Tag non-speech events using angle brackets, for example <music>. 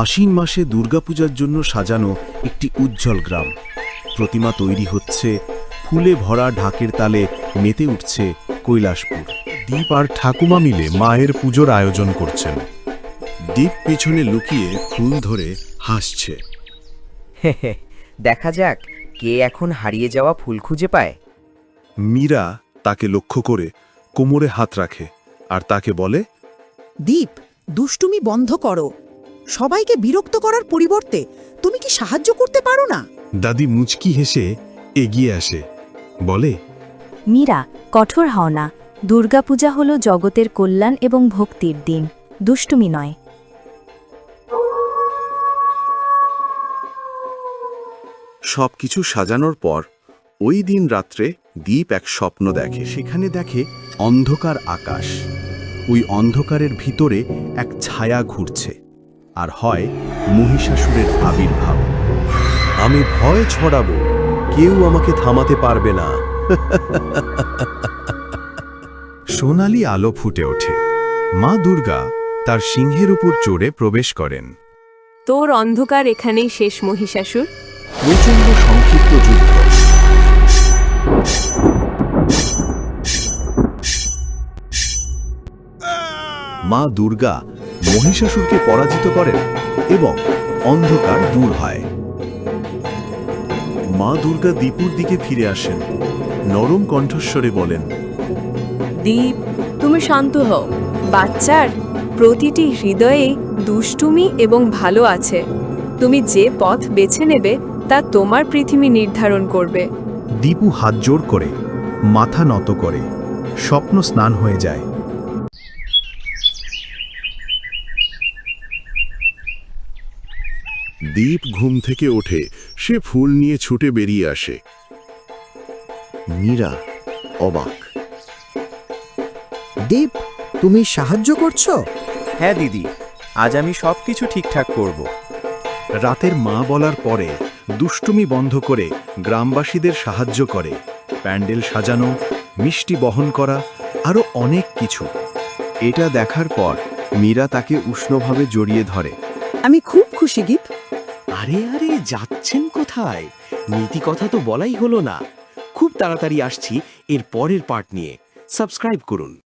আশ্বিন মাসে দুর্গাপূজার জন্য সাজানো একটি উজ্জ্বল গ্রাম। প্রতিমা তৈরি হচ্ছে ফুলে ভরা ঢাকের তালে মেতে উঠছে কৈলাসপুর। দীপ আর ঠাকুমা মিলে মায়ের পুজোর আয়োজন করছেন। দ্বীপ পিছনে লুকিয়ে ফুল ধরে হাসছে। দেখা যাক কে এখন হারিয়ে যাওয়া ফুল খুঁজে পায়। মীরা তাকে লক্ষ্য করে কোমরে হাত রাখে আর তাকে বলে দীপ দুষ্টুমি বন্ধ করো। সবাইকে বিরক্ত করার পরিবর্তে তুমি কি সাহায্য করতে পারো না? দাদি মুচকি হেসে এগিয়ে আসে। বলে মীরা কঠোর হও না। দুর্গাপূজা হল জগতের কল্যাণ এবং ভক্তির দিন। দুষ্টুমি নয়। সবকিছু সাজানোর পর ওই দিন রাত্রে দ্বীপ এক স্বপ্ন দেখে। সেখানে দেখে অন্ধকার আকাশ। ওই অন্ধকারের ভিতরে এক ছায়া ঘুরছে। আর হয় মহিষাসুরের আবির্ভাব। আমি ভয় ছড়াবো কেউ আমাকে থামাতে পারবে না। <laughs> সোনালি আলো ফুটে ওঠে। মা দুর্গা তার সিংহের উপর চড়ে প্রবেশ করেন। তোর অন্ধকার এখানেই শেষ মহিষাসুর। প্রচণ্ড সংক্ষিপ্ত যুদ্ধ। মা দুর্গা মহিষাসুরকে পরাজিত করেন এবং অন্ধকার দূর হয়। মা দুর্গা দীপুর দিকে ফিরে আসেন। নরম কণ্ঠস্বরে বলেন দীপ তুমি শান্ত হও। বাচ্চার প্রতিটি হৃদয়ে দুষ্টুমি এবং ভালো আছে। তুমি যে পথ বেছে নেবে তা তোমার পৃথিবী নির্ধারণ করবে। দীপু হাত জোর করে মাথা নত করে স্বপ্ন স্নান হয়ে যায়। দীপ ঘুম থেকে ওঠে সে ফুল নিয়ে ছুটে বেরিয়ে আসে। মীরা অবাক। দীপ তুমি সাহায্য করছ? হ্যাঁ দিদি। আজ আমি সব কিছু ঠিকঠাক করব। রাতের মা বলার পরে দুষ্টুমি বন্ধ করে গ্রামবাসীদের সাহায্য করে। প্যান্ডেল সাজানো মিষ্টি বহন করা আরও অনেক কিছু। এটা দেখার পর মীরা তাকে উষ্ণভাবে জড়িয়ে ধরে। আমি খুব খুশি গীত আরে আরে, যাচ্ছেন কোথায়? নীতি কথা তো বলাই হলো না। খুব তাড়াতাড়ি আসছি, এর পরের পার্ট নিয়ে। সাবস্ক্রাইব করুন।